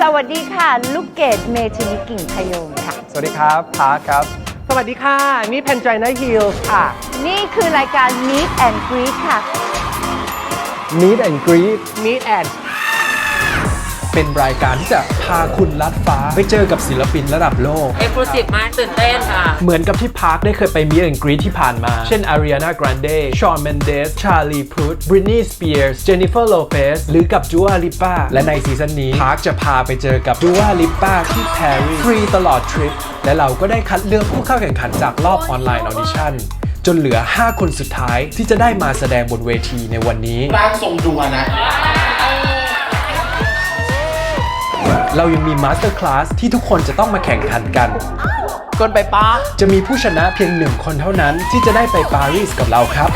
สวัสดีค่ะ ลูกเกดเมธินิกิ่งพยงค่ะ สวัสดีครับพาร์ทครับ สวัสดีค่ะ นี่เพนจ i นาฮิลค่ะ นี่คือรายการ Meet and Greet ค่ะ Meet and Greet Meet and เป็นรายการที่จะพาคุณลัดฟ้าไปเจอกับศิลปินระดับโลก เอ็กซ์คลูซีฟมากตื่นเต้นค่ะ เหมือนกับที่พาร์คได้เคยไป Meet and Greet ที่ผ่านมา เช่น Ariana Grande Shawn Mendes Charlie Puth Britney Spears Jennifer Lopez หรือกับ Dua Lipa และในซีซั่นนี้ พาร์คจะพาไปเจอกับ Dua Lipa ที่ปารีสฟรีตลอดทริป และเราก็ได้คัดเลือกผู้เข้าแข่งขันจากรอบออนไลน์ออดิชั่นจนเหลือ 5 คนสุดท้ายที่จะได้มาแสดงบนเวทีในวันนี้ร่างทรงดัวนะ เรายังมีมาสเตอร์คลาสที่ทุกคนจะต้องมาแข่งขันกัน กนไปป้าจะมีผู้ชนะเพียงหนึ่งคนเท่านั้นที่จะได้ไปปารีสกับเราครับ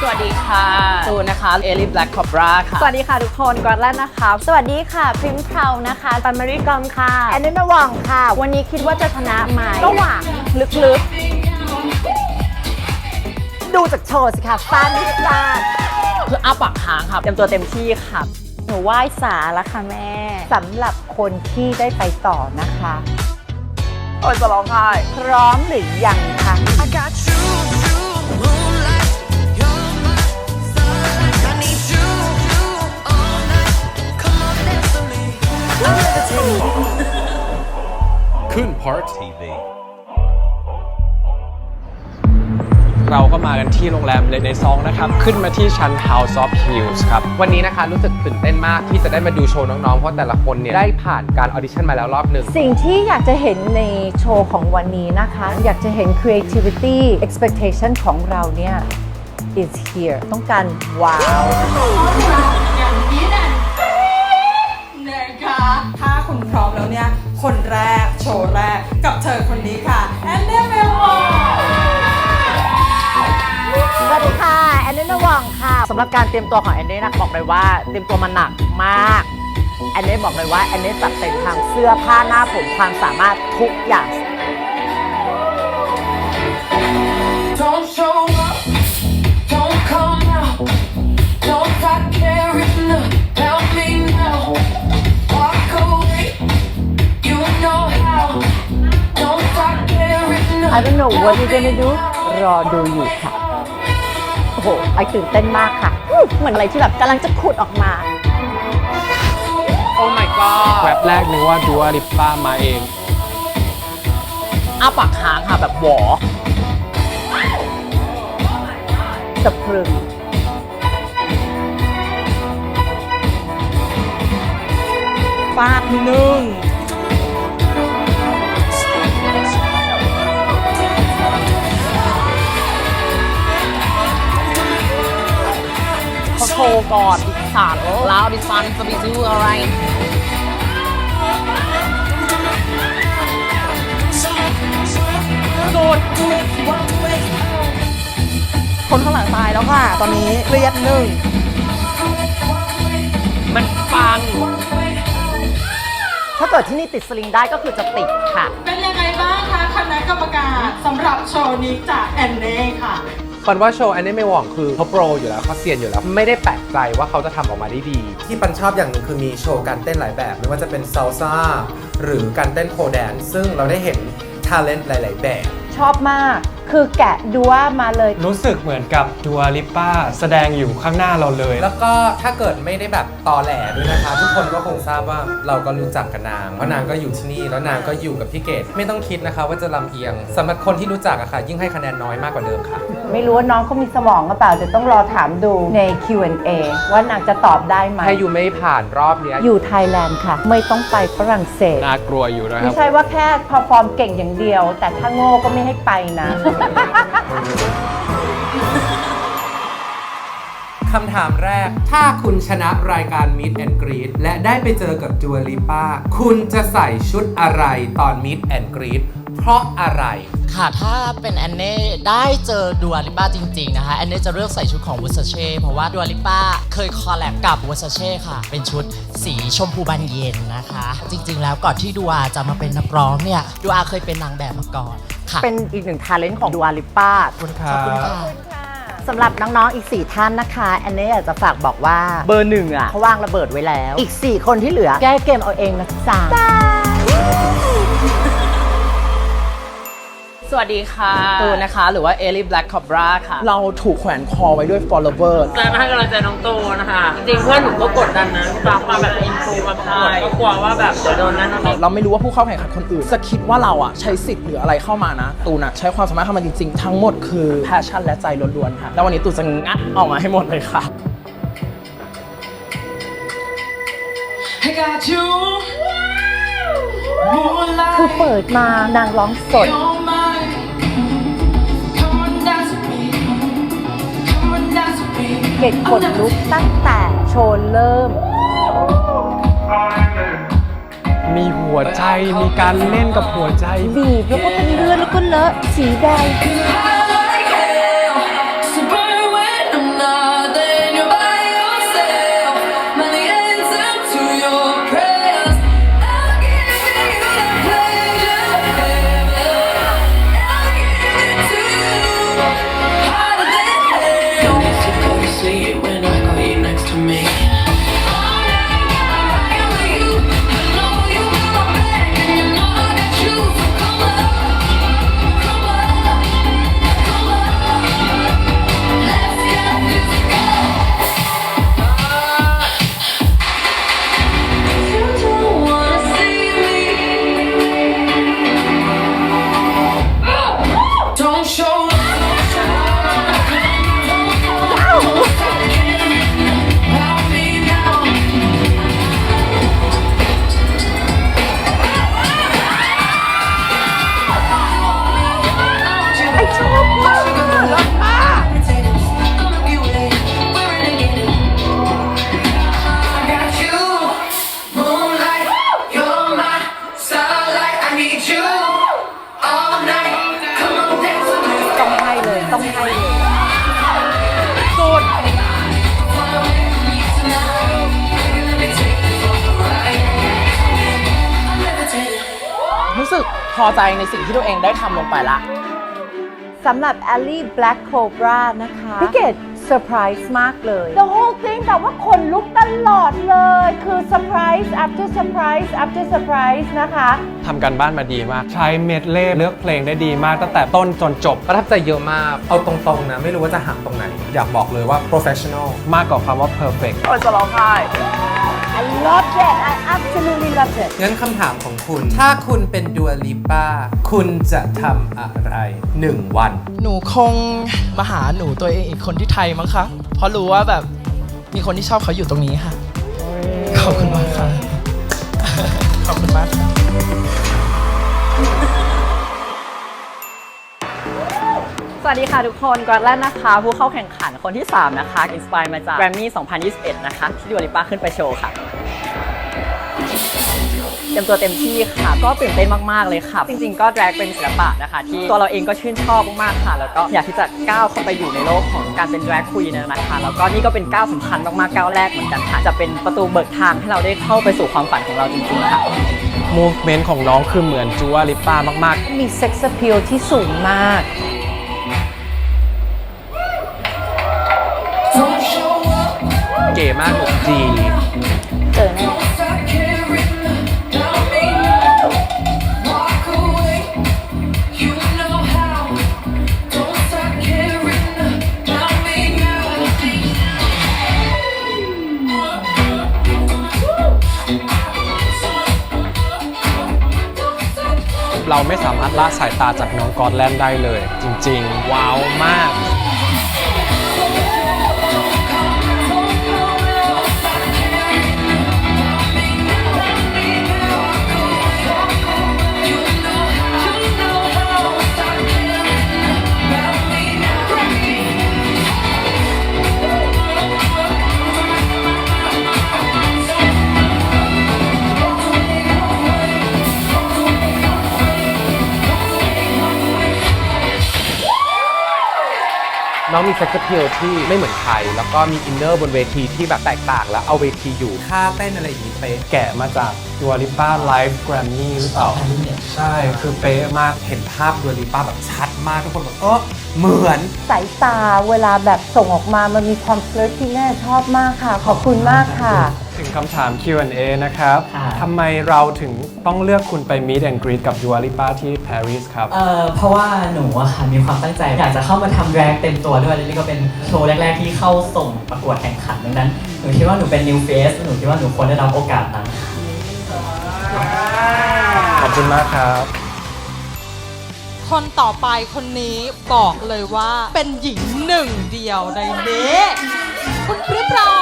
สวัสดีค่ะตูนนะคะ เอลิแบล็กคอบราค่ะสวัสดีค่ะทุกคนกอดแล้วนะคะ สวัสดีค่ะพริมเพานะคะปันมาริกอมค่ะ แอนนนวังค่ะ วันนี้คิดว่าจะชนะไหมก็หวังลึกๆ ดูจากโชว์สิค่ะฟันที่พลาด คืออ้าปากค้างค่ะ เต็มตัวเต็มที่ค่ะ หนูไหว้สาแล้วค่ะแม่สำหรับคนที่ได้ไปต่อนะคะ โอ้ยจะร้องไห้ พร้อมหรือยังคะ I got you, you, moonlight. You're my starlight. I need you, you all night. Come on, dance with me. I'm levitating. ขึ้น Park TV เราก็มากันที่โรงแรมเลในซองนะครับ ขึ้นมาที่ชั้น House of Hills ครับ วันนี้นะคะรู้สึกตื่นเต้นมากที่จะได้มาดูโชว์น้องๆ เพราะแต่ละคนเนี่ยได้ผ่านการออดิชั่นมาแล้วรอบหนึ่ง สิ่งที่อยากจะเห็นในโชว์ของวันนี้นะคะ อยากจะเห็น creativity expectation ของเราเนี่ย is here ต้องการว้าวนะคะถ้าคุณพร้อมแล้วเนี่ย คนแรกโชว์แรกกับเธอคนนี้ค่ะ แอนเดอร์เมล สำหรับการเตรียมตัวของแอนเน่นะบอกเลยว่าเตรียมตัวมาหนักมากแอนเน่บอกเลยว่าแอนเน่จัดเต็มทางเสื้อผ้าหน้าผมความสามารถทุกอย่าง Don't show up. Don't come out. Don't start caring about me now. Walk away. You know how. Don't start caring I don't know what you're gonna do รอดูอยู่ค่ะโอ้โหไอตื่นเต้นมากค่ะอื้อเหมือนอะไรที่แบบกำลังจะขุดออกมา โอ้ my god แวบแรกนึกว่าดัวลิปป้ามาเองอ้าปากค้างค่ะแบบหวอสะพรึงฟาดหนึ่ง ชว์ก่อนดิสานแล้วดิซันจะไปดูอะไรคนข้างหลังตายแล้วค่ะ ตอนนี้เครียดหนึ่ง มันฟัง ถ้าเกิดที่นี่ติดสลิงได้ก็คือจะติดค่ะ เป็นยังไงบ้างคะคณะกรรมการสำหรับโชว์นี้จากแอนเน่ค่ะ ปันว่าโชว์อันนี้ไม่หว่องคือเขาโปรอยู่แล้วเขาเซียนอยู่แล้ว ไม่ได้แปลกใจว่าเขาจะทำออกมาได้ดี ที่ปันชอบอย่างหนึ่งคือมีโชว์การเต้นหลายแบบ ไม่ว่าจะเป็นซ a ลซ่าหรือการเต้นโคแดนซ์ซึ่งเราได้เห็นท a เลนต์หลาย ๆ แบบ ชอบมาก คือแกะดูว่ามาเลย รู้สึกเหมือนกับดัวลิปป้าแสดงอยู่ข้างหน้าเราเลย แล้วก็ถ้าเกิดไม่ได้แบบตอแหลด้วยนะคะ ทุกคนก็คงทราบว่าเราก็รู้จักกับนางเพราะนางก็อยู่ที่นี่แล้วนางก็อยู่กับพี่เกดไม่ต้องคิดนะคะ ว่าจะลำเอียงสำหรับคนที่รู้จักอะค่ะ ยิ่งให้คะแนนน้อยมากกว่าเดิมค่ะ ไม่รู้ว่าน้องเขามีสมองหรือเปล่าเดี๋ยวต้องรอถามดูใน Q&A ว่านางจะตอบได้ไหมถ้าอยู่ไม่ผ่านรอบเนี้ยอยู่ไทยแลนด์ค่ะ ไม่ต้องไปฝรั่งเศสน่ากลัวอยู่นะคไม่รับ ใช่ว่าแค่พอฟอร์มเก่งอย่างเดียว แต่ถ้าโง่ก็ไม่ให้ไปนะคำถามแรก ถ้าคุณชนะรายการ Meet and Greet และได้ไปเจอกับจูลิป้า คุณจะใส่ชุดอะไรตอน Meet and Greet เพราะอะไร ค่ะ ถ้าเป็นแอนเน่ได้เจอดัวลิป้าจริง ๆ นะคะ แอนเน่จะเลือกใส่ชุดของวูซาเช่เพราะว่าดัวลิป้าเคยคอลแลบกับวูซาเช่ค่ะ เป็นชุดสีชมพูบานเย็นนะคะ จริง ๆ แล้วก่อนที่ดัวจะมาเป็นนักร้องเนี่ยดัวเคยเป็นนางแบบมาก่อนค่ะ เป็นอีกหนึ่งทาเลนต์ของดูอาลิป้าขอบคุณครับขอบคุณค่ะ สำหรับน้องๆ อีก 4 ท่านนะคะแอนนี่อยากจะฝากบอกว่าเบอร์หนึ่งอะเขาวางระเบิดไว้แล้ว อีก 4 คนที่เหลือ แก้เกมเอาเองนะจ๊ะ สวัสดีค่ะตูนนะคะหรือว่าเอลิแบล็กคอบราค่ะ เราถูกแขวนคอไว้ด้วย follower ใจมาให้กำลังใจน้องตูนะคะ จริงๆเพื่อนหนูก็กดดันนะฝากมาแบบอินฟูมาพายก็กลัวว่าแบบเดี๋ยวโดนนั่นนี่เราไม่รู้ว่าผู้เข้าแข่งขันคนอื่น จะคิดว่าเราอะใช้สิทธิ์หรืออะไรเข้ามานะ ตูนอะใช้ความสามารถเข้ามาจริงๆ ทั้งหมดคือ passion และใจล้วนๆค่ะแล้ววันนี้ตูนจะงัดออกมาให้หมดเลยค่ะ I got you. Moonlight. คือเปิดมานางร้องสด with me. เกดขนลุกตั้งแต่โชว์เริ่ม มีหัวใจมีการเล่นกับหัวใจ บีบแล้วก็เป็นเลือดแล้วก็เลอะสีแดง ต้องให้เลยต้องให้เลยสุดรู้สึกพอใจในสิ่งที่ตัวเองได้ทำลงไปละ สำหรับ a l l ี่ Black Cobra นะคะ พี่เกด เซอร์ไพรส์มากเลย The whole thing แบบว่าขนลุกตลอดเลย คือเซอร์ไพรส์ after surprise after surprise นะคะ ทำการบ้านมาดีมาก ใช้เมดเล่เลือกเพลงได้ดีมากตั้งแต่ต้นจนจบ ประทับใจเยอะมาก เอาตรงๆนะ ไม่รู้ว่าจะหักตรงไหน อยากบอกเลยว่า professional มากกว่าคำว่า perfect โอ้ยจะร้องไห้ I love it I absolutely love it งั้นคำถามของคุณ ถ้าคุณเป็นดัวลิป้า คุณจะทำอะไร 1 วัน หนูคงมาหาหนูตัวเองอีกคนที่ไทยมั้งคะ เพราะรู้ว่าแบบมีคนที่ชอบเขาอยู่ตรงนี้ค่ะ ขอบคุณมากค่ะ ขอบคุณมากค่ะ วัสดีค่ะทุกคนกอดแลนนะคะ ผู้เข้าแข่งขันคนที่ 3 นะคะอินสปายมาจากแกรมมี่ 2021 นะคะ ที่ดิวลิป้าขึ้นไปโชว์ค่ะ เตรียมตัวเต็มที่ค่ะ ก็ตื่นเต้นมาก ๆ เลยค่ะ จริง ๆ ก็ drag เป็นศิลปะนะคะ ที่ตัวเราเองก็ชื่นชอบมาก ๆ ค่ะ แล้วก็อยากที่จะก้าวเข้าไปอยู่ในโลกของการเป็น drag queen นะคะ แล้วก็นี่ก็เป็นก้าวสำคัญมาก ๆ ก้าวแรกเหมือนกันค่ะ จะเป็นประตูเบิกทางให้เราได้เข้าไปสู่ความฝันของเราจริง ๆ ค่ะ movement ของน้องคือเหมือนจูวลิป้ามากมี sex appeal ที่สูงมาก เก๋มาก 6G เจอแน่เราไม่สามารถละสายตาจากน้องกอตแลนด์ได้เลย จริง ๆ ว้าวมาก น้องมีเซ็กซ์เพียลที่ไม่เหมือนใคร แล้วก็มีอินเนอร์บนเวทีที่แบบแตกต่าง แล้วเอาเวทีอยู่ ท่าเต้นอะไรอย่างนี้เป๊ะแกะมาจากจูวลิป้าไลฟ์แกรมมี่หรือเปล่า ใช่ คือเป๊ะมาก เห็นภาพดัวลิป้าแบบชัดมากทุกคนบอกเออเหมือน สายตาเวลาแบบส่งออกมา มันมีความเฟลิร์ตที่แน่ชอบมากค่ะ ขอบคุณมากค่ะ ถึงคำถาม Q&A นะครับค่ะ ทำไมเราถึงต้องเลือกคุณไป Meet and Greet กับ Dua Lipa ที่ปารีสครับ เอ่อเพราะว่าหนูอะค่ะมีความตั้งใจ อยากจะเข้ามาทำแดรกเต็มตัวด้วยและนี่ก็เป็นโชว์แรก ๆ ที่เข้าส่งประกวดแข่งขันดังนั้นหนูคิดว่าหนูเป็น new face หนูคิดว่าหนูควรได้รับโอกาสนั้น ขอบคุณมากครับ คนต่อไปคนนี้บอกเลยว่าเป็นหญิงหนึ่งเดียวในนี้ คุณพริบเรา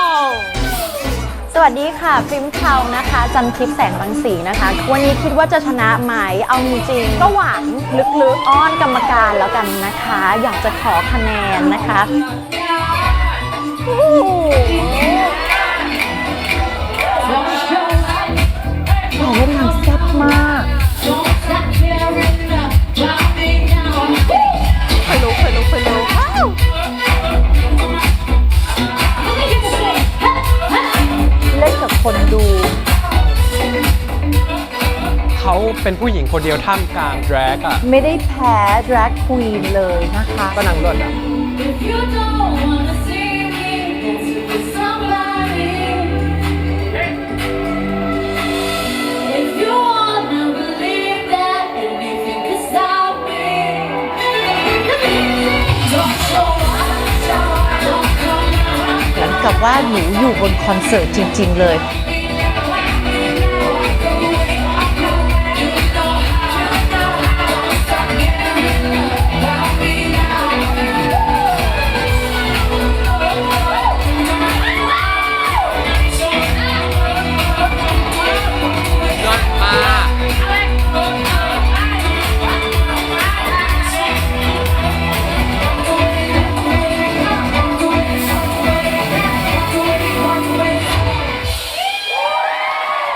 สวัสดีค่ะฟิล์มเทานะคะ จันทิพย์แสงบางสีนะคะ วันนี้คิดว่าจะชนะไหมเอาจริงๆก็หวังลึกๆ อ้อนกรรมการแล้วกันนะคะ อยากจะขอคะแนนนะคะ เขาเป็นผู้หญิงคนเดียวท่ามกลางแดรกอะไม่ได้แพ้ drag queen เลยนะคะ ก็นางรถอะ If you don't wanna see me dancing with somebody, if you wanna believe that anything can stop me, don't show up, don't come around. เหมือนกับว่าหนูอยู่บนคอนเสิร์ตจริง ๆ เลย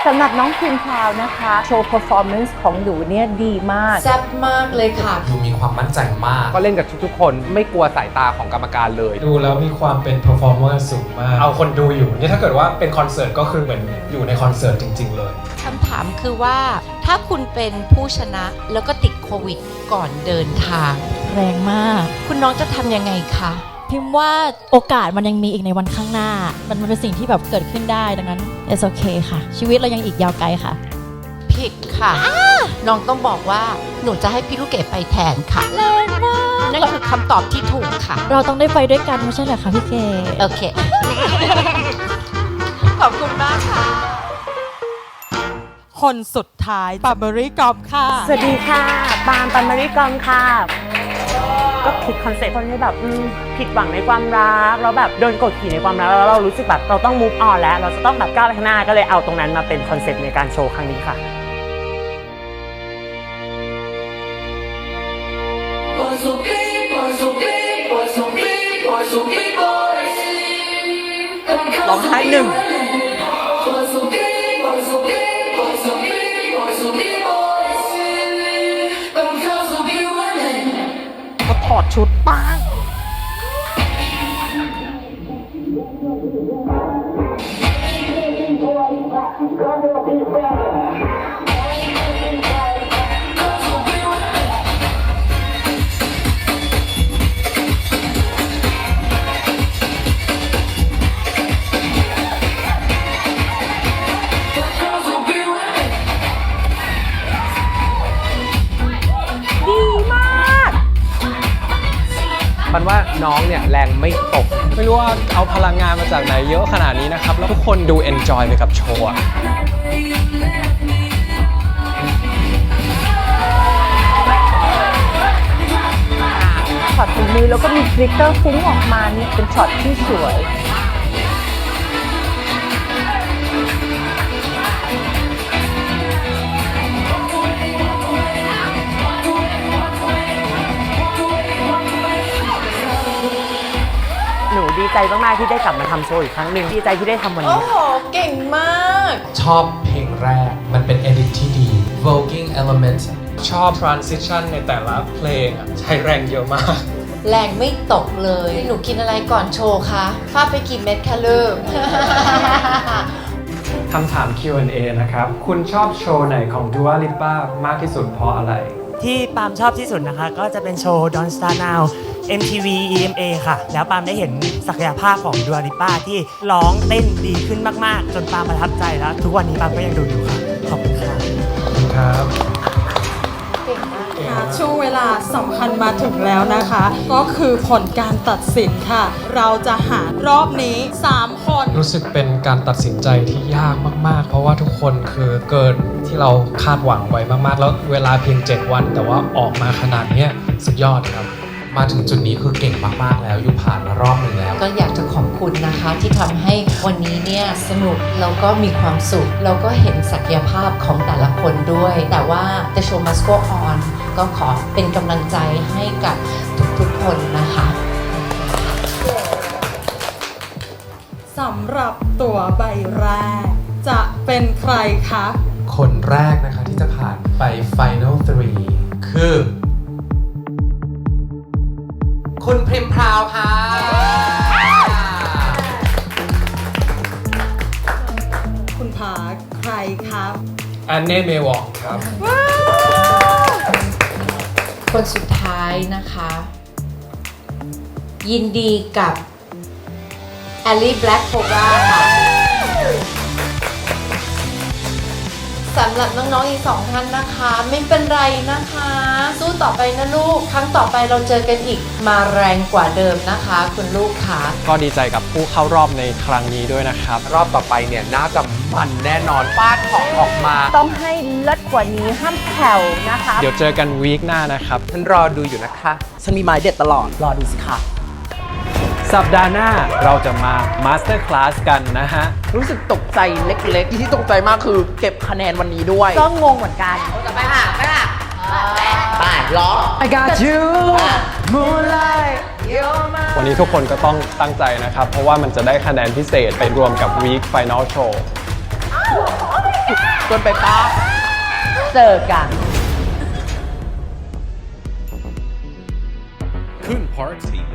สำหรับน้องพิมพราวนะคะ โชว์ performance ของหนูเนี่ยดีมาก แซ่บมากเลยค่ะ ดูมีความมั่นใจมาก ก็เล่นกับทุกๆ คนไม่กลัวสายตาของกรรมการเลย ดูแล้วมีความเป็น performer สูงมาก เอาคนดูอยู่นี่ถ้าเกิดว่าเป็นคอนเสิร์ตก็คือเหมือนอยู่ในคอนเสิร์ตจริง ๆ เลยคำถามคือว่า ถ้าคุณเป็นผู้ชนะแล้วก็ติดโควิด ก่อนเดินทาง แรงมาก คุณน้องจะทำยังไงคะ พิมพ์ว่าโอกาสมันยังมีอีกในวันข้างหน้า มันมันเป็นสิ่งที่แบบเกิดขึ้นได้ดังนั้น it's okay ค่ะ ชีวิตเรายังอีกยาวไกลค่ะ ผิดค่ะน้องต้องบอกว่าหนูจะให้พี่ลูกเกดไปแทนค่ะแรงมากนั่นคือคำตอบที่ถูกค่ะ เราต้องได้ไปด้วยกันไม่ใช่เหรอคะพี่เกดโอเค ขอบคุณมากค่ะ คนสุดท้ายปาเบอรี่กอมค่ะ สวัสดีค่ะปาล์มปันมาริกอมค่ะ ก็คิดคอนเซ็ปต์คนที่แบบผิดหวังในความรักแล้วแบบโดนกดขี่ในความรักแล้วเรารู้สึกแบบเราต้อง move on แล้ว เราจะต้องแบบก้าวไปข้างหน้าก็เลยเอาตรงนั้นมาเป็นคอนเซ็ปต์ในการโชว์ครั้งนี้ค่ะร้องไห้หนึ่ง ชุดปัง แรงไม่ตก ไม่รู้ว่าเอาพลังงานมาจากไหนเยอะขนาดนี้นะครับ แล้วทุกคนดูเอนจอยไปกับโชว์อะช็อตฝีมือแล้วก็มีกลิตเตอร์ฟุ้งออกมานี่เป็นช็อตที่สวย ดีใจมากๆที่ได้กลับมาทำโชว์อีกครั้งหนึ่งดีใจที่ได้ทำวันโอ้นี้ โห เก่งมาก ชอบเพลงแรก มันเป็น edit ที่ดี voguing element ชอบ transition ในแต่ละเพลงอะใช้แรงเยอะมาก แรงไม่ตกเลย หนูกินอะไรก่อนโชว์คะฟาดไปกี่เม็ดคะลูกคำถาม Q&A นะครับ คุณชอบโชว์ไหนของ Dua Lipa มากที่สุดเพราะอะไร ที่ปาล์มชอบที่สุดนะคะ ก็จะเป็นโชว์ Don't Start Now MTV EMA ค่ะ แล้วปาล์มได้เห็นศักยภาพของดัวริป้าที่ร้องเต้นดีขึ้นมาก ๆ จนปาล์มประทับใจแล้ว ทุกวันนี้ปาล์มก็ยังดูอยู่ค่ะ ช่วงเวลาสำคัญมาถึงแล้วนะคะ ก็คือผลการตัดสินค่ะ เราจะหารอบนี้ 3 คน รู้สึกเป็นการตัดสินใจที่ยากมาก ๆ เพราะว่าทุกคนคือเกินที่เราคาดหวังไว้มาก ๆ แล้วเวลาเพียง 7 วัน แต่ว่าออกมาขนาดนี้สุดยอดครับ มาถึงจุดนี้คือเก่งมาก ๆ แล้วอยู่ผ่านมารอบหนึ่งแล้ว ก็อยากจะขอบคุณนะคะที่ทำให้วันนี้เนี่ยสนุกแล้วก็มีความสุข แล้วก็เห็นศักยภาพของแต่ละคนด้วย แต่ว่า The Show Must Go On ก็ขอเป็นกำลังใจให้กับทุกๆคนนะคะสำหรับตัวใบแรก จะเป็นใครคะ คนแรกนะคะที่จะผ่านไป Final 3 คือ คุณพริมพราวค่ะ คุณผาใครครับ อันเน่เมวองครับ คนสุดท้ายนะคะ ยินดีกับแอลลี่แบล็กโคบราค่ะ สำหรับน้องๆอีกสองท่านนะคะ ไม่เป็นไรนะคะ สู้ต่อไปนะลูก ครั้งต่อไปเราเจอกันอีกมาแรงกว่าเดิมนะคะ คุณลูกค่ะ ก็ดีใจกับผู้เข้ารอบในครั้งนี้ด้วยนะครับ รอบต่อไปเนี่ยน่าจะมันแน่นอนฟาดของออกมา ต้องให้เลิศกว่านี้ห้ามแผ่วนะคะ เดี๋ยวเจอกันวีคหน้านะครับ ฉันรอดูอยู่นะคะ ฉันมีไม้เด็ดตลอด รอดูสิค่ะ สัปดาห์หน้าเราจะมามาสเตอร์คลาสกันนะฮะ รู้สึกตกใจเล็กๆ ที่ตกใจมากคือเก็บคะแนนวันนี้ด้วย ก็งงเหมือนกัน I got you moonlight วันนี้ทุกคนก็ต้องตั้งใจนะครับ เพราะว่ามันจะได้คะแนนพิเศษไปรวมกับวีคไฟน a ลโชว์เกินไปปะเจอกัน Coon Park TV.